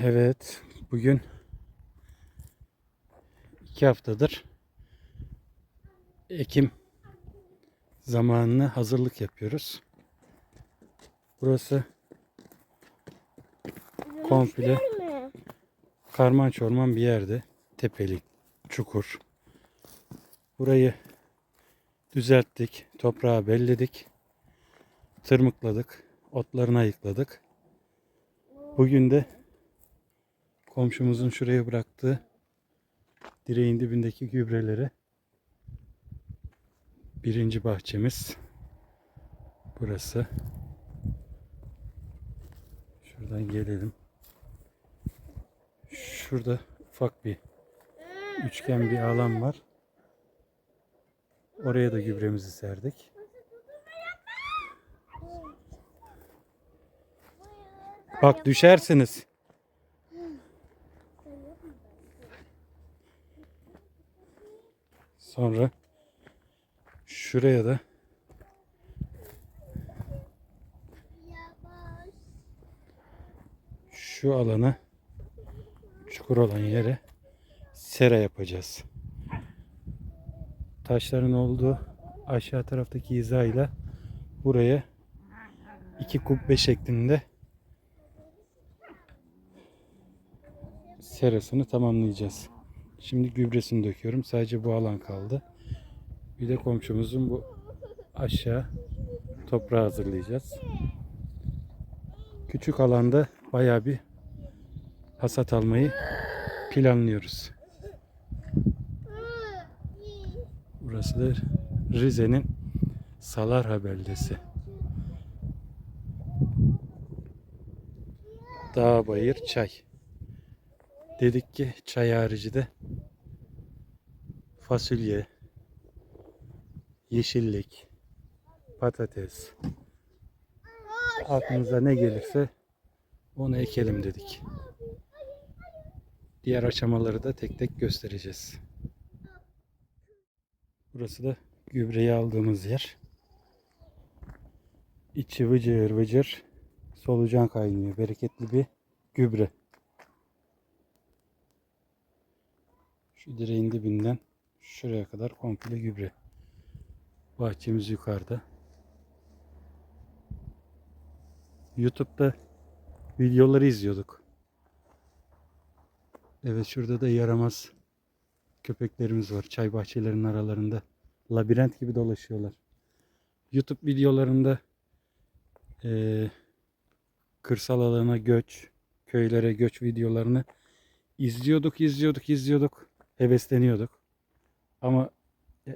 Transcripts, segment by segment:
Evet, bugün iki haftadır Ekim zamanına hazırlık yapıyoruz. Burası komple karman çorman bir yerde. Tepelik, çukur. Burayı düzelttik, toprağı belledik, tırmıkladık, otlarını ayıkladık. Bugün de komşumuzun şuraya bıraktığı direğin dibindeki gübreleri birinci bahçemiz burası. Şuradan gelelim. Şurada ufak bir üçgen bir alan var. Oraya da gübremizi serdik. Bak düşersiniz. Sonra şuraya da şu alana çukur olan yere sera yapacağız. Taşların olduğu aşağı taraftaki hizayla buraya iki kubbe şeklinde serasını tamamlayacağız. Şimdi gübresini döküyorum. Sadece bu alan kaldı. Bir de komşumuzun bu aşağı toprağı hazırlayacağız. Küçük alanda bayağı bir hasat almayı planlıyoruz. Burası da Rize'nin Salarha beldesi. Dağ bayır çay. Dedik ki çay harici fasulye, yeşillik, patates. Aklınıza ne gelirse onu ekelim dedik. Diğer aşamaları da tek tek göstereceğiz. Burası da gübreyi aldığımız yer. İçi vıcır vıcır solucan kaynıyor. Bereketli bir gübre. Şu direğin dibinden şuraya kadar komple gübre. Bahçemiz yukarıda. YouTube'da videoları izliyorduk. Evet şurada da yaramaz köpeklerimiz var. Çay bahçelerinin aralarında. Labirent gibi dolaşıyorlar. YouTube videolarında eee, kırsal alana göç, köylere göç videolarını izliyorduk, izliyorduk, izliyorduk. Hevesleniyorduk. Ama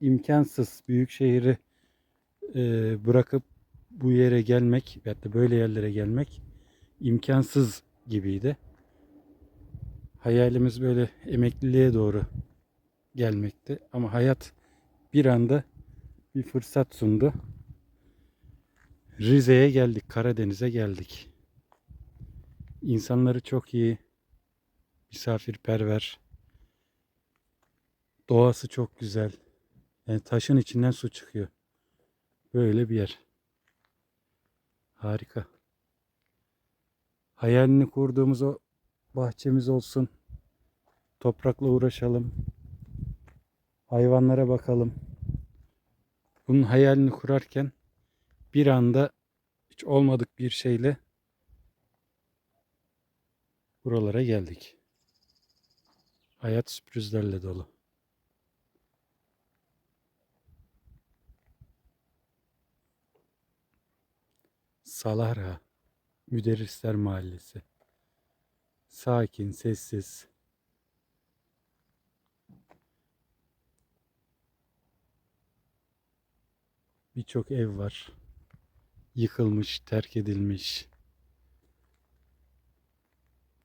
imkansız büyük şehri eee, bırakıp bu yere gelmek veyahut da böyle yerlere gelmek imkansız gibiydi. Hayalimiz böyle emekliliğe doğru gelmekti. Ama hayat bir anda bir fırsat sundu. Rize'ye geldik, Karadeniz'e geldik. İnsanları çok iyi, misafirperver. Doğası çok güzel. Yani taşın içinden su çıkıyor. Böyle bir yer. Harika. Hayalini kurduğumuz o bahçemiz olsun. Toprakla uğraşalım. Hayvanlara bakalım. Bunun hayalini kurarken bir anda hiç olmadık bir şeyle buralara geldik. Hayat sürprizlerle dolu. Salara Müderrisler Mahallesi. Sakin, sessiz. Birçok ev var. Yıkılmış, terk edilmiş.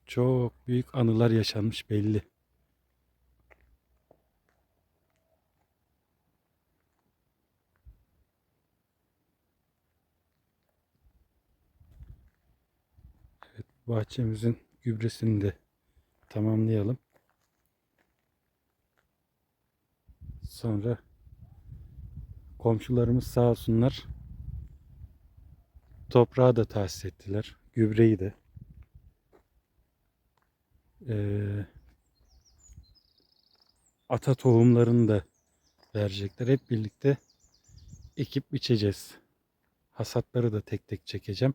Çok büyük anılar yaşanmış belli. Evet, bahçemizin gübresini de tamamlayalım. Sonra komşularımız sağ olsunlar toprağı da tahsis ettiler. Gübreyi de. Ee, ata tohumlarını da verecekler. Hep birlikte ekip biçeceğiz. Hasatları da tek tek çekeceğim.